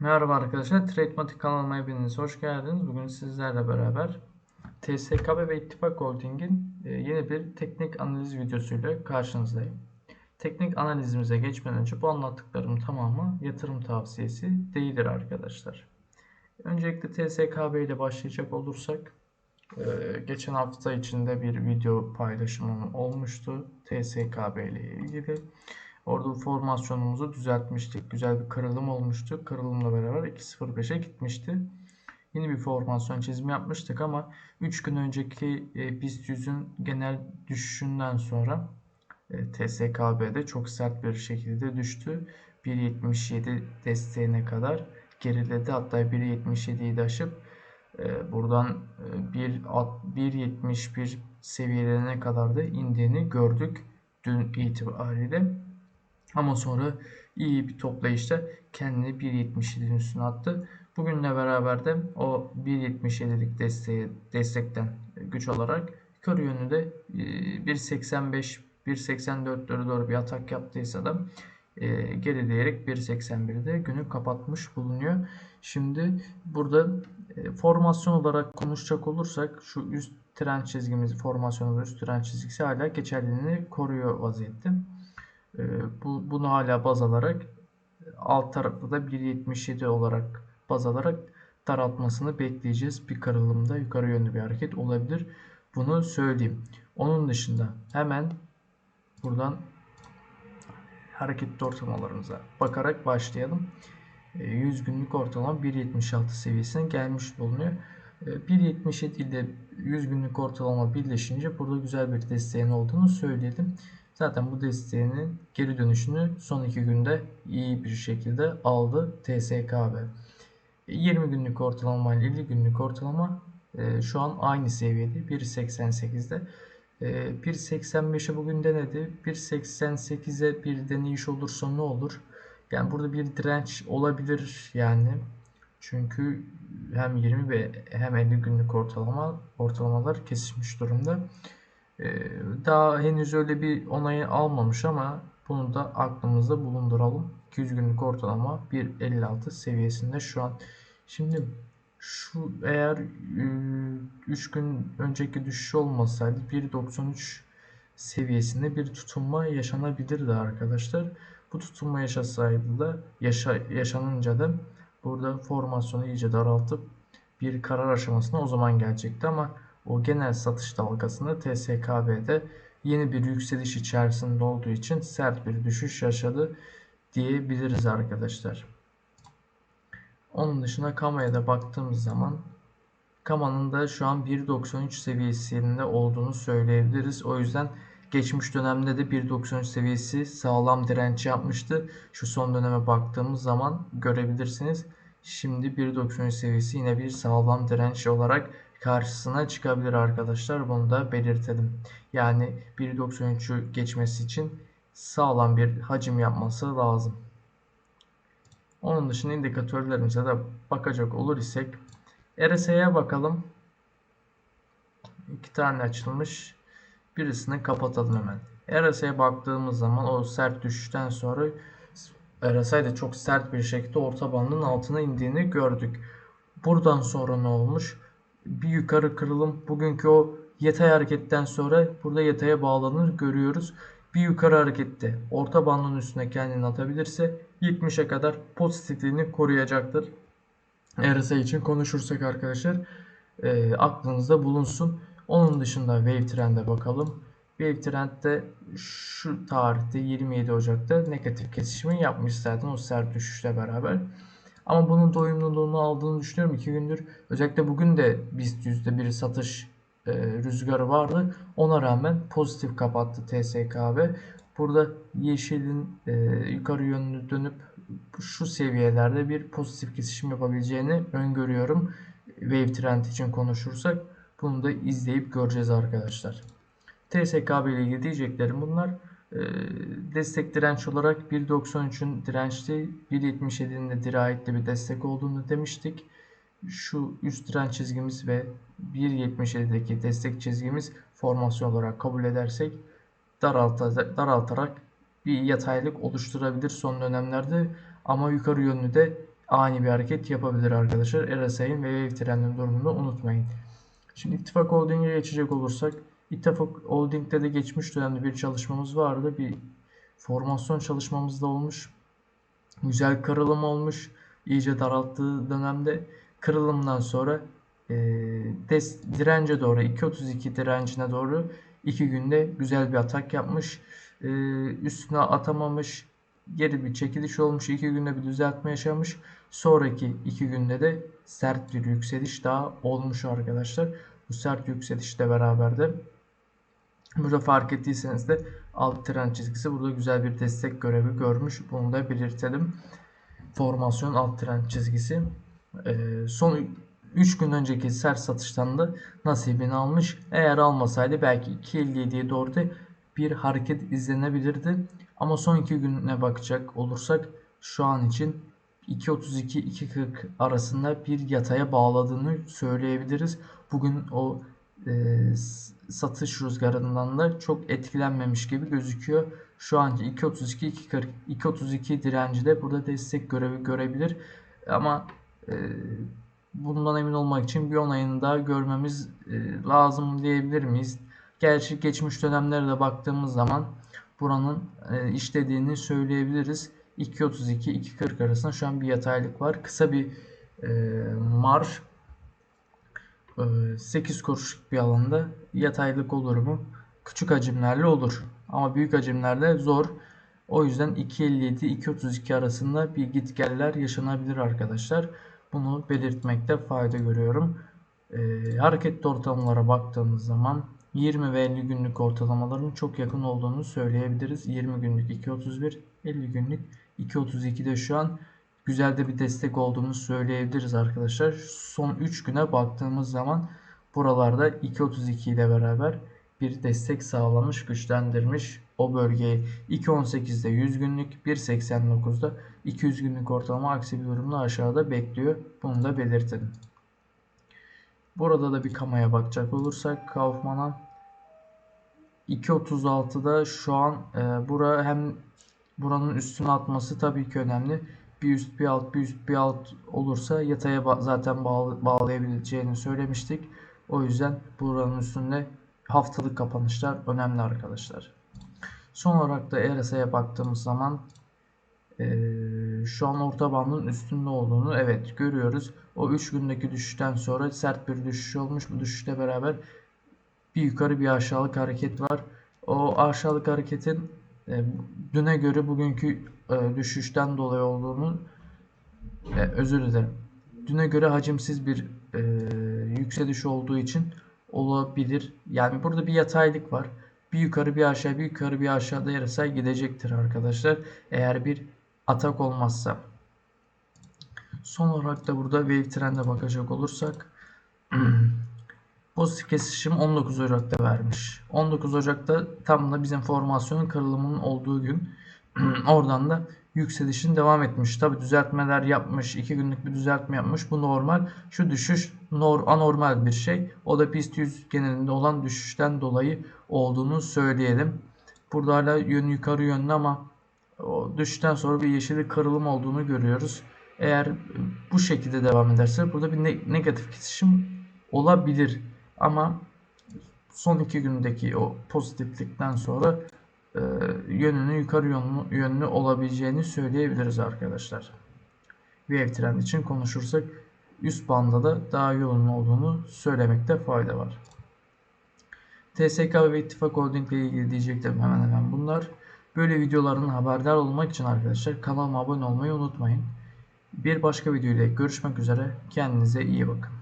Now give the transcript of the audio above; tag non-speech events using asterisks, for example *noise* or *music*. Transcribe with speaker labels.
Speaker 1: Merhaba arkadaşlar, Tradematik kanalıma hepiniz hoş geldiniz. Bugün sizlerle beraber TSKB ve İttifak Holding'in e, yeni bir teknik analiz videosuyla karşınızdayım. Teknik analizimize geçmeden önce bu anlattıklarım tamamı yatırım tavsiyesi değildir arkadaşlar. Öncelikle TSKB ile başlayacak olursak, e, geçen hafta içinde bir video paylaşımım olmuştu TSKB ile ilgili. Orada formasyonumuzu düzeltmiştik. Güzel bir kırılım olmuştu. Kırılımla beraber 2.05'e gitmişti. Yeni bir formasyon çizimi yapmıştık ama 3 gün önceki e, BIST 100'ün genel düşüşünden sonra e, TSKB'de çok sert bir şekilde düştü. 1.77 desteğine kadar geriledi. Hatta 1.77'yi de aşıp e, buradan e, 1.71 seviyelerine kadar da indiğini gördük dün itibariyle. Ama sonra iyi bir toplayışta kendini 1.77'nin üstüne attı. Bugünle beraber de o 1.77'lik desteği, destekten güç alarak yukarı yönü de 1.85 1.84'lere doğru bir atak yaptıysa da e, gerileyerek 1.81'de günü kapatmış bulunuyor. Şimdi burada e, formasyon olarak konuşacak olursak şu üst trend çizgimiz formasyonu üst trend çizgisi hala geçerliliğini koruyor vaziyette. Ee, bu, bunu hala baz alarak alt tarafta da 1.77 olarak baz alarak daraltmasını bekleyeceğiz. Bir kırılımda yukarı yönlü bir hareket olabilir. Bunu söyleyeyim. Onun dışında hemen buradan hareketli ortalamalarımıza bakarak başlayalım. 100 ee, günlük ortalama 1.76 seviyesine gelmiş bulunuyor. 1.77 ee, ile 100 günlük ortalama birleşince burada güzel bir desteğin olduğunu söyleyelim. Zaten bu desteğinin geri dönüşünü son iki günde iyi bir şekilde aldı TSKB. 20 günlük ortalama ile 50 günlük ortalama e, şu an aynı seviyede 1.88'de. E, 1.85'e bugün denedi. 1.88'e bir deneyiş olursa ne olur? Yani burada bir direnç olabilir yani. Çünkü hem 20 ve hem 50 günlük ortalama ortalamalar kesişmiş durumda. Ee, daha henüz öyle bir onayı almamış ama bunu da aklımızda bulunduralım. 200 günlük ortalama 1.56 seviyesinde şu an. Şimdi şu eğer 3 e, gün önceki düşüş olmasaydı 1.93 seviyesinde bir tutunma yaşanabilirdi arkadaşlar. Bu tutunma yaşasaydı da yaşa, yaşanınca da burada formasyonu iyice daraltıp bir karar aşamasına o zaman gelecekti ama o genel satış dalgasında TSKB'de yeni bir yükseliş içerisinde olduğu için sert bir düşüş yaşadı diyebiliriz arkadaşlar. Onun dışında Kama'ya da baktığımız zaman Kama'nın da şu an 1.93 seviyesinde olduğunu söyleyebiliriz. O yüzden geçmiş dönemde de 1.93 seviyesi sağlam direnç yapmıştı. Şu son döneme baktığımız zaman görebilirsiniz. Şimdi 1.93 seviyesi yine bir sağlam direnç olarak karşısına çıkabilir arkadaşlar. Bunu da belirtelim. Yani 1.93'ü geçmesi için sağlam bir hacim yapması lazım. Onun dışında indikatörlerimize de bakacak olur isek RSI'ye bakalım. İki tane açılmış. Birisini kapatalım hemen. RSI'ye baktığımız zaman o sert düşüşten sonra RSI de çok sert bir şekilde orta bandın altına indiğini gördük. Buradan sonra ne olmuş? Bir yukarı kırılım. Bugünkü o yatay hareketten sonra burada yataya bağlanır görüyoruz. Bir yukarı harekette orta bandın üstüne kendini atabilirse 70'e kadar pozitifliğini koruyacaktır. RSI için konuşursak arkadaşlar e, aklınızda bulunsun. Onun dışında Wave Trend'e bakalım. Wave Trend'de şu tarihte 27 Ocak'ta negatif kesişimi yapmış zaten o sert düşüşle beraber. Ama bunun doyumluluğunu aldığını düşünüyorum. 2 gündür özellikle bugün de BIST %1 satış e, rüzgarı vardı. Ona rağmen pozitif kapattı TSKB. Burada yeşilin e, yukarı yönlü dönüp şu seviyelerde bir pozitif kesişim yapabileceğini öngörüyorum. Wave Trend için konuşursak bunu da izleyip göreceğiz arkadaşlar. TSKB ile ilgili diyeceklerim bunlar. Ee, destek direnç olarak 1.93'ün dirençli 1.77'nin de dirayetli bir destek olduğunu demiştik. Şu üst direnç çizgimiz ve 1.77'deki destek çizgimiz formasyon olarak kabul edersek daraltarak bir yataylık oluşturabilir son dönemlerde ama yukarı yönlü de ani bir hareket yapabilir arkadaşlar. RSI'nin ve wave trendinin durumunu unutmayın. Şimdi İttifak Holding'e geçecek olursak İttifak Holding'de de geçmiş dönemde bir çalışmamız vardı. Bir formasyon çalışmamız da olmuş. Güzel kırılım olmuş. İyice daralttığı dönemde kırılımdan sonra e, des, dirence doğru 2.32 direncine doğru 2 günde güzel bir atak yapmış. E, üstüne atamamış. Geri bir çekiliş olmuş. 2 günde bir düzeltme yaşamış. Sonraki 2 günde de sert bir yükseliş daha olmuş arkadaşlar. Bu sert yükselişle beraber de burada fark ettiyseniz de alt trend çizgisi burada güzel bir destek görevi görmüş. Bunu da belirtelim. Formasyon alt trend çizgisi. Ee, son 3 gün önceki sert satıştan da nasibini almış. Eğer almasaydı belki 2.57'ye doğru da bir hareket izlenebilirdi. Ama son 2 güne bakacak olursak şu an için 2.32-2.40 arasında bir yataya bağladığını söyleyebiliriz. Bugün o e, satış rüzgarından da çok etkilenmemiş gibi gözüküyor. Şu anki 2.32 2.32 direnci de burada destek görevi görebilir. Ama e, bundan emin olmak için bir onayını daha görmemiz e, lazım diyebilir miyiz? Gerçi geçmiş dönemlere de baktığımız zaman buranın e, işlediğini söyleyebiliriz. 2.32-2.40 arasında şu an bir yataylık var. Kısa bir e, marş 8 kuruşluk bir alanda yataylık olur mu? Küçük hacimlerle olur. Ama büyük hacimlerde zor. O yüzden 2.57-2.32 arasında bir gitgeller yaşanabilir arkadaşlar. Bunu belirtmekte fayda görüyorum. Ee, hareketli ortamlara baktığımız zaman 20 ve 50 günlük ortalamaların çok yakın olduğunu söyleyebiliriz. 20 günlük 2.31, 50 günlük 2.32'de şu an güzel de bir destek olduğunu söyleyebiliriz arkadaşlar. Son 3 güne baktığımız zaman buralarda 2.32 ile beraber bir destek sağlamış, güçlendirmiş o bölgeyi. 2.18'de 100 günlük, 1.89'da 200 günlük ortalama aksi bir durumda aşağıda bekliyor. Bunu da belirtelim. Burada da bir kamaya bakacak olursak Kaufman'a 2.36'da şu an e, bura hem buranın üstüne atması tabii ki önemli bir üst bir alt bir üst bir alt olursa yataya zaten bağlı, bağlayabileceğini söylemiştik. O yüzden buranın üstünde haftalık kapanışlar önemli arkadaşlar. Son olarak da RSI'ye baktığımız zaman e, şu an orta bandın üstünde olduğunu evet görüyoruz. O 3 gündeki düşüşten sonra sert bir düşüş olmuş. Bu düşüşle beraber bir yukarı bir aşağılık hareket var. O aşağılık hareketin düne göre bugünkü e, düşüşten dolayı olduğunu e, özür dilerim. Düne göre hacimsiz bir e, yükseliş olduğu için olabilir. Yani burada bir yataylık var. Bir yukarı bir aşağı bir yukarı bir aşağıda yarasa gidecektir arkadaşlar. Eğer bir atak olmazsa. Son olarak da burada wave trend'e bakacak olursak *clears throat* pozitif kesişim 19 Ocak'ta vermiş. 19 Ocak'ta tam da bizim formasyonun kırılımının olduğu gün. *clears throat* Oradan da yükselişin devam etmiş. Tabi düzeltmeler yapmış. 2 günlük bir düzeltme yapmış. Bu normal. Şu düşüş nor anormal bir şey. O da pist 100 genelinde olan düşüşten dolayı olduğunu söyleyelim. Burada hala yön yukarı yönlü ama o düşüşten sonra bir yeşillik kırılım olduğunu görüyoruz. Eğer bu şekilde devam ederse burada bir ne negatif kesişim olabilir. Ama son iki gündeki o pozitiflikten sonra e, yönünün yukarı yönlü, yönlü olabileceğini söyleyebiliriz arkadaşlar. Wave trend için konuşursak üst banda da daha yoğun olduğunu söylemekte fayda var. TSK ve İttifak Holding ile ilgili diyeceklerim hemen hemen bunlar. Böyle videoların haberdar olmak için arkadaşlar kanalıma abone olmayı unutmayın. Bir başka video ile görüşmek üzere. Kendinize iyi bakın.